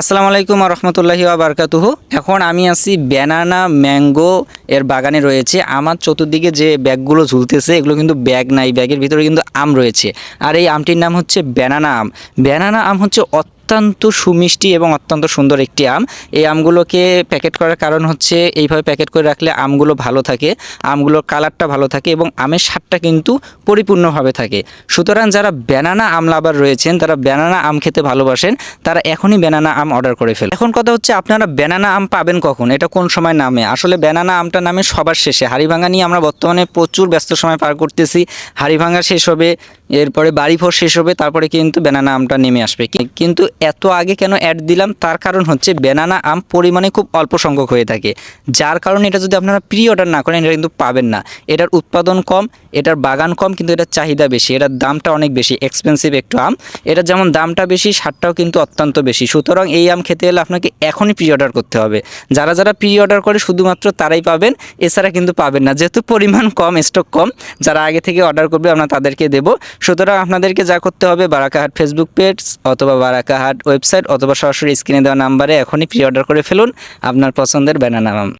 আসসালামু আলাইকুম রহমতুল্লাহি বারকাতুহ। এখন আমি আছি ব্যানানা ম্যাঙ্গো এর বাগানে রয়েছে। আমার চতুর্দিকে যে ব্যাগগুলো ঝুলতেছে, এগুলো কিন্তু ব্যাগ নাই, ব্যাগের ভিতরে কিন্তু আম রয়েছে। আর এই আমটির নাম হচ্ছে ব্যানানা আম। ব্যানানা আম হচ্ছে অত্যন্ত সুমিষ্টি এবং অত্যন্ত সুন্দর একটি আম। এই আমগুলোকে প্যাকেট করার কারণ হচ্ছে এইভাবে প্যাকেট করে রাখলে আমগুলো ভালো থাকে, আমগুলোর কালারটা ভালো থাকে এবং আমের স্বাদটা কিন্তু পরিপূর্ণভাবে থাকে। সুতরাং যারা ব্যানানা আম লাভার রয়েছেন, তারা ব্যানানা আম খেতে ভালোবাসেন, তারা এখনই ব্যানানা আম অর্ডার করে ফেলেন। এখন কথা হচ্ছে আপনারা ব্যানানা আম পাবেন কখন? এটা কোন সময় নামে? আসলে ব্যানানা আমটা নামে সবার শেষে। হাড়িভাঙা নিয়ে আমরা বর্তমানে প্রচুর ব্যস্ত সময় পার করতেছি। হাড়িভাঙা শেষ হবে, এরপরে বাড়িভোর শেষ হবে, তারপরে কিন্তু ব্যানানা আমটা নেমে আসবে। কিন্তু এত আগে কেন অ্যাড দিলাম? তার কারণ হচ্ছে ব্যানানা আম পরিমাণে খুব অল্প সংখ্যক হয়ে থাকে। যার কারণে এটা যদি আপনারা প্রি অর্ডার না করেন, এটা কিন্তু পাবেন না। এটার উৎপাদন কম, এটার বাগান কম, কিন্তু এটার চাহিদা বেশি। এটার দামটা অনেক বেশি এক্সপেন্সিভ একটু আম। এটা যেমন দামটা বেশি, সারটাও কিন্তু অত্যন্ত বেশি। সুতরাং এই আম খেতে হলে আপনাকে এখনই প্রি অর্ডার করতে হবে। যারা যারা প্রি অর্ডার করে, শুধুমাত্র তারাই পাবেন। এছাড়া কিন্তু পাবেন না। যেহেতু পরিমাণ কম স্টক কম, যারা আগে থেকে অর্ডার করবে, আমরা তাদেরকে দেব। সুতরাং আপনাদেরকে যা করতে হবে, বারাকাহাট ফেসবুক পেজ অথবা বারাকাহাট ওয়েবসাইট অথবা সরাসরি স্ক্রিনে দেওয়া নাম্বারে এখনই প্রি অর্ডার করে ফেলুন। আপনার পছন্দের ব্যানানা আম